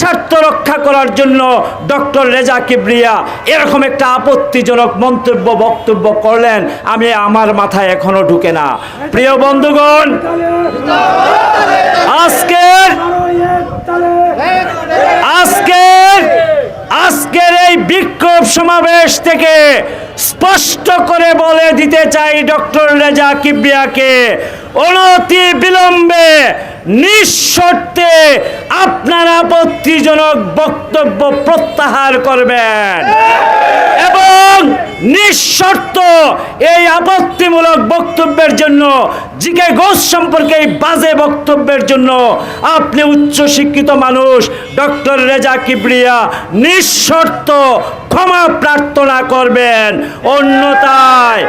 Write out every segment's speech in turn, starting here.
স্বার্থ রক্ষা করার জন্য ডক্টর রেজা কিবরিয়া এরকম একটা আপত্তিজনক মন্তব্য, বক্তব্য করলেন? আমি আমার মাথায় এখনও ঢুকে না। প্রিয় বন্ধুগণ, আজকের আজকের আজকের এই বিক্ষোভ সমাবেশ থেকে স্পষ্ট করে বলে দিতে চাই ডক্টর রেজা কিবরিয়াকে। অনতি বিলম্বে, নিঃশর্তে আপনার আপত্তিজনক বক্তব্য প্রত্যাহার করবেন। এবং নিঃশর্ত এই আপত্তিমূলক বক্তব্যের জন্য, জিকে ঘোষ সম্পর্কে এই বাজে বক্তব্যের জন্য আপনি উচ্চ শিক্ষিত মানুষ, ডক্টর রেজা কিবরিয়া নিঃশর্ত ক্ষমা প্রার্থনা করবেন। অন্যতায়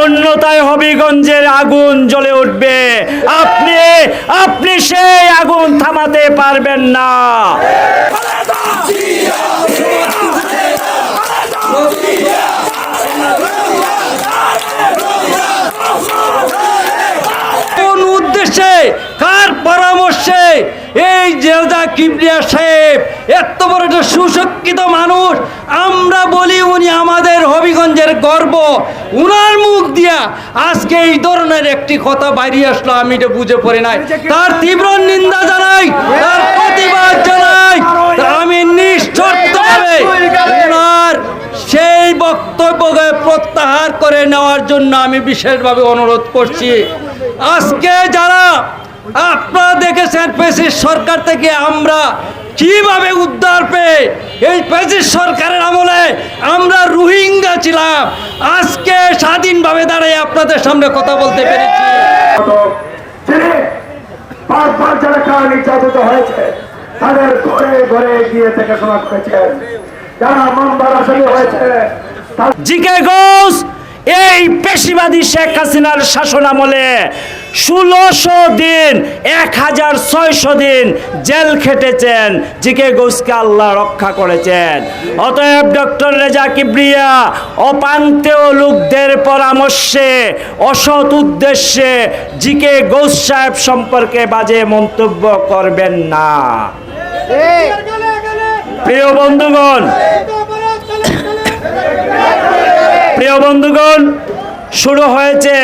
অন্যতায় হবিগঞ্জের আগুন জ্বলে উঠবে। আপনি আপনি সেই আগুন থামাতে পারবেন না কোন উদ্দেশ্যে কার পরামর্শে এই জেলদা কিবরিয়া সাহেব, এত বড় একটা সুশিক্ষিত মানুষ, আমরা বলি উনি আমাদের হবিগঞ্জের গর্ব। উনার মুখ দিয়া আজকে এই ধরনের একটি কথা বাইরে আসলো, আমি এটা বুঝে পড়ি নাই। তার তীব্র নিন্দা জানাই, তার প্রতিবাদ জানাই আমি নিশ্চর্তভাবে উনার সেই বক্তব্যকে প্রত্যাহার করে নেওয়ার জন্য আমি বিশেষভাবে অনুরোধ করছি। আজকে যারা আপনারা দেখেছেন পেশির সরকার থেকে আমরা কীভাবে উদ্ধার পেয়ে এই পেশির সরকারের আমলে আমরা রোহিঙ্গা ছিলাম। আজকে স্বাধীনভাবে দাঁড়িয়ে আপনাদের সামনে কথা বলতে পেরেছি। বারবার যারা কারণ নির্যাতিত হয়েছে তাদের ঘরে ঘরে গিয়ে দেখাশোনা করেছেন। যারা মামলার আসামি হয়েছে জিকে ঘোষ এই পেশিবাদী শেখ হাসিনার শাসন আমলে ষোলোশো দিন এক হাজার ছয়শো দিন জেল খেটেছেন, জিকে ঘোষকে আল্লাহ রক্ষা করেছেন। অতএব ডক্টর রেজা কিবরিয়া, অপান্তেয় লোকদের পরামর্শে, অসৎ উদ্দেশ্যে জিকে ঘোষ সাহেব সম্পর্কে বাজে মন্তব্য করবেন না। প্রিয় বন্ধুগণ প্রিয় বন্ধুগণ, শুরু হয়েছে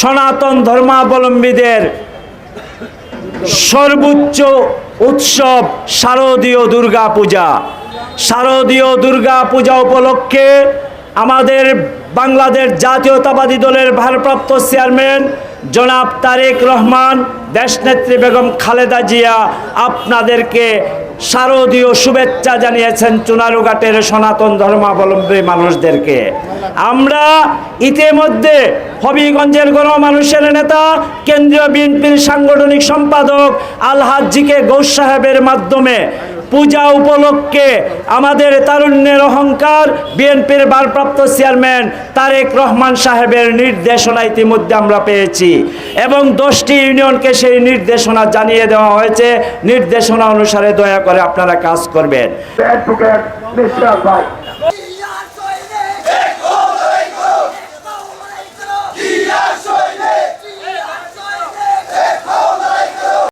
সনাতন ধর্মাবলম্বীদের সর্বোচ্চ উৎসব শারদীয় দুর্গা পূজা শারদীয় দুর্গা পূজা উপলক্ষে আমাদের বাংলাদেশ জাতীয়তাবাদী দলের ভারপ্রাপ্ত চেয়ারম্যান জনাব তারেক রহমান, দেশনেত্রী বেগম খালেদা জিয়া আপনাদেরকে শারদীয় শুভেচ্ছা জানিয়েছেন চুনারুঘাটের সনাতন ধর্মাবলম্বী মানুষদেরকে। আমরা ইতিমধ্যে হবিগঞ্জের গণমানুষের নেতা, কেন্দ্রীয় বিএনপির সাংগঠনিক সম্পাদক আলহাজিকে গৌস সাহেবের মাধ্যমে পূজা উপলক্ষে আমাদের তারুণ্যের অহংকার বিএনপির ভারপ্রাপ্ত চেয়ারম্যান তারেক রহমান সাহেবের নির্দেশনা ইতিমধ্যে আমরা পেয়েছি এবং দশটি ইউনিয়নকে সেই নির্দেশনা জানিয়ে দেওয়া হয়েছে। নির্দেশনা অনুসারে দয়া করে আপনারা কাজ করবেন।